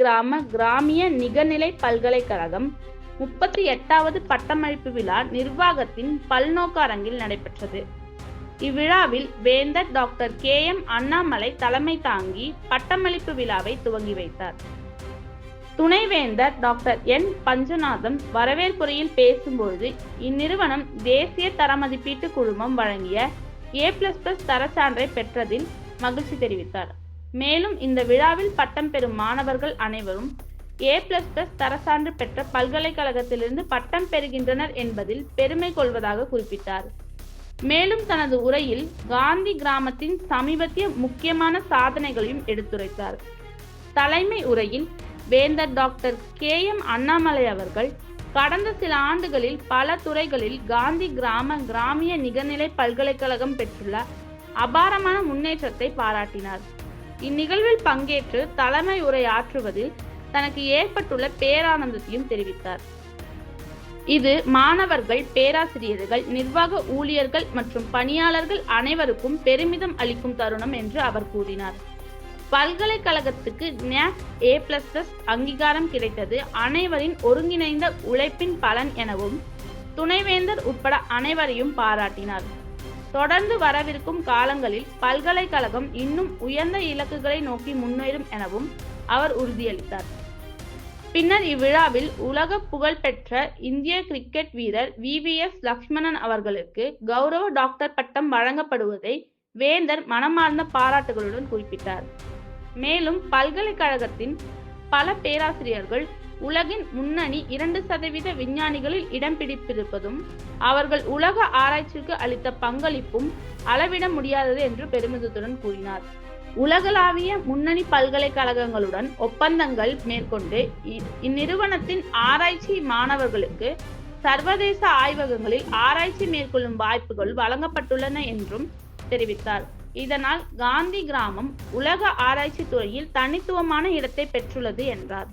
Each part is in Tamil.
கிராம கிராமிய நிகர்நிலை பல்கலைக்கழகம் முப்பத்தி எட்டாவது பட்டமளிப்பு விழா நிர்வாகத்தின் பல்நோக்கு அரங்கில் நடைபெற்றது. இவ்விழாவில் வேந்தர் டாக்டர் கே எம் அண்ணாமலை தலைமை தாங்கி பட்டமளிப்பு விழாவை துவங்கி வைத்தார். துணைவேந்தர் டாக்டர் என். பஞ்சநாதம் வரவேற்புரையில் பேசும்பொழுது இந்நிறுவனம் தேசிய தர மதிப்பீட்டு குழுமம் வழங்கிய ஏ பிளஸ் பிளஸ் தரச்சான்றை பெற்றதில் மகிழ்ச்சி தெரிவித்தார். மேலும் இந்த விழாவில் பட்டம் பெறும் மாணவர்கள் அனைவரும் ஏ பிளஸ் பிளஸ் தரசான்று பெற்ற பல்கலைக்கழகத்திலிருந்து பட்டம் பெறுகின்றனர் என்பதில் பெருமை கொள்வதாக குறிப்பிட்டார். மேலும் தனது உரையில் காந்தி கிராமத்தின் சமீபத்திய முக்கியமான சாதனைகளையும் எடுத்துரைத்தார். தலைமை உரையில் வேந்தர் டாக்டர் கே எம் அண்ணாமலை அவர்கள் கடந்த சில ஆண்டுகளில் பல துறைகளில் காந்தி கிராம கிராமிய நிகர்நிலை பல்கலைக்கழகம் பெற்றுள்ள அபாரமான முன்னேற்றத்தை பாராட்டினார். இந்நிகழ்வில் பங்கேற்று தலைமை உரையாற்றுவதில் தனக்கு ஏற்பட்டுள்ள பேரானந்தத்தையும் தெரிவித்தார். இது மாணவர்கள் பேராசிரியர்கள் நிர்வாக ஊழியர்கள் மற்றும் பணியாளர்கள் அனைவருக்கும் பெருமிதம் அளிக்கும் தருணம் என்று அவர் கூறினார். பல்கலைக்கழகத்துக்கு நேக் ஏ பிளஸ் பிளஸ் அங்கீகாரம் கிடைத்தது அனைவரின் ஒருங்கிணைந்த உழைப்பின் பலன் எனவும் துணைவேந்தர் உட்பட அனைவரையும் பாராட்டினார். தொடர்ந்து வரவிருக்கும் காலங்களில் பல்கலைக்கழகம் இன்னும் உயர்ந்த இலக்குகளை நோக்கி முன்னேறும் எனவும் அவர் உறுதியளித்தார். பின்னர் இவ்விழாவில் உலக புகழ்பெற்ற இந்திய கிரிக்கெட் வீரர் விவிஎஸ் லக்ஷ்மணன் அவர்களுக்கு கௌரவ டாக்டர் பட்டம் வழங்கப்படுவதை வேந்தர் மனமார்ந்த பாராட்டுகளுடன் குறிப்பிட்டார். மேலும் பல்கலைக்கழகத்தின் பல பேராசிரியர்கள் உலகின் முன்னணி இரண்டு சதவீத விஞ்ஞானிகளில் இடம் பிடித்திருப்பதும் அவர்கள் உலக ஆராய்ச்சிக்கு அளித்த பங்களிப்பும் அளவிட முடியாதது என்று பெருமிதத்துடன் கூறினார். உலகளாவிய முன்னணி பல்கலைக்கழகங்களுடன் ஒப்பந்தங்கள் மேற்கொண்டு இ- இந்நிறுவனத்தின் ஆராய்ச்சி மாணவர்களுக்கு சர்வதேச ஆய்வகங்களில் ஆராய்ச்சி மேற்கொள்ளும் வாய்ப்புகள் வழங்கப்பட்டுள்ளன என்றும் தெரிவித்தார். இதனால் காந்தி கிராமம் உலக ஆராய்ச்சி துறையில் தனித்துவமான இடத்தை பெற்றுள்ளது என்றார்.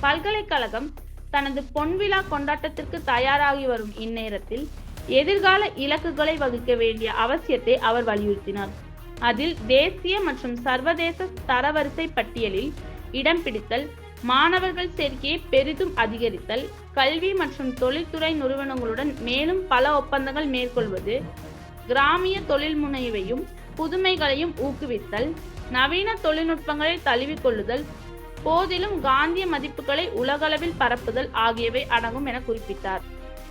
பல்கலைக்கழகம் தனது பொன்விழா கொண்டாட்டத்திற்கு தயாராகி வரும் இந்நேரத்தில் எதிர்கால இலக்குகளை வகுக்க வேண்டிய அவசியத்தை அவர் வலியுறுத்தினார். அதில் தேசிய மற்றும் சர்வதேச தரவரிசை பட்டியலில் இடம் பிடித்தல் மாணவர்கள் சேர்க்கையை பெரிதும் அதிகரித்தல் கல்வி மற்றும் தொழில்துறை நிறுவனங்களுடன் மேலும் பல ஒப்பந்தங்கள் மேற்கொள்வது கிராமிய தொழில் முனைவையும் புதுமைகளையும் ஊக்குவித்தல் நவீன தொழில்நுட்பங்களை தழுவிக்கொள்ளுதல் போதிலும் காந்திய மதிப்புகளை உலகளவில் பரப்புதல் ஆகியவை அடங்கும் என குறிப்பிட்டார்.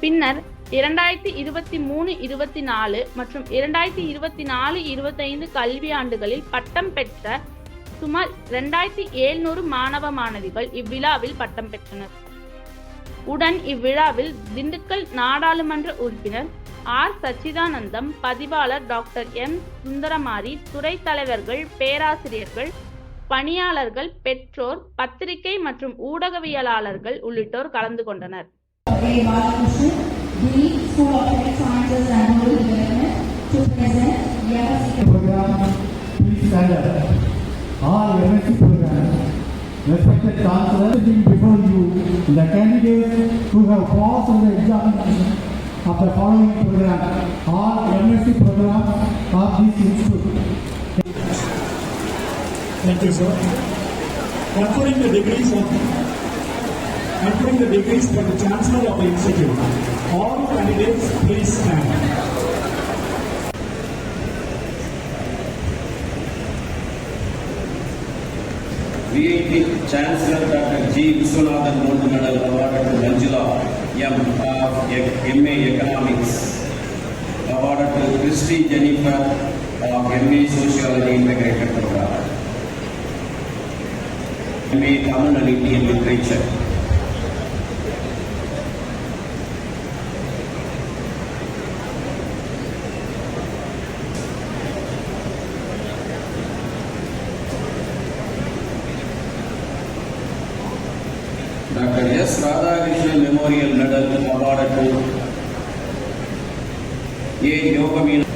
பின்னர் இரண்டாயிரத்தி இருபத்தி மூணு இருபத்தி நாலு மற்றும் இரண்டாயிரத்தி இருபத்தி நாலு இருபத்தைந்து கல்வியாண்டுகளில் பட்டம் பெற்ற சுமார் இரண்டாயிரத்தி எழுநூறு மாணவ மாணவிகள் இவ்விழாவில் பட்டம் பெற்றனர். உடன் இவ்விழாவில் திண்டுக்கல் நாடாளுமன்ற உறுப்பினர் ஆர் சச்சிதானந்தம் பதிவாளர் டாக்டர் எம் சுந்தரமாரி துறை தலைவர்கள் பேராசிரியர்கள் பணியாளர்கள் பெற்றோர் பத்திரிகை மற்றும் ஊடகவியலாளர்கள் உள்ளிட்டோர் கலந்து கொண்டனர் all before you, the candidates who have passed the examination of the following program, all MSc programs of this institute. Thank you, sir. Conferring the degrees of conferring the degrees for the Chancellor of the Institute. All candidates, please stand. VIT Chancellor Dr. G Viswanathan மூன்று medal awarded Manjula M of MA economics awarded Christy Jennifer of MA sociology integrated programme MA Tamil and Indian literature doctor S Radhakrishnan memorial medal అవార్డుకు ఏ యోగ మీద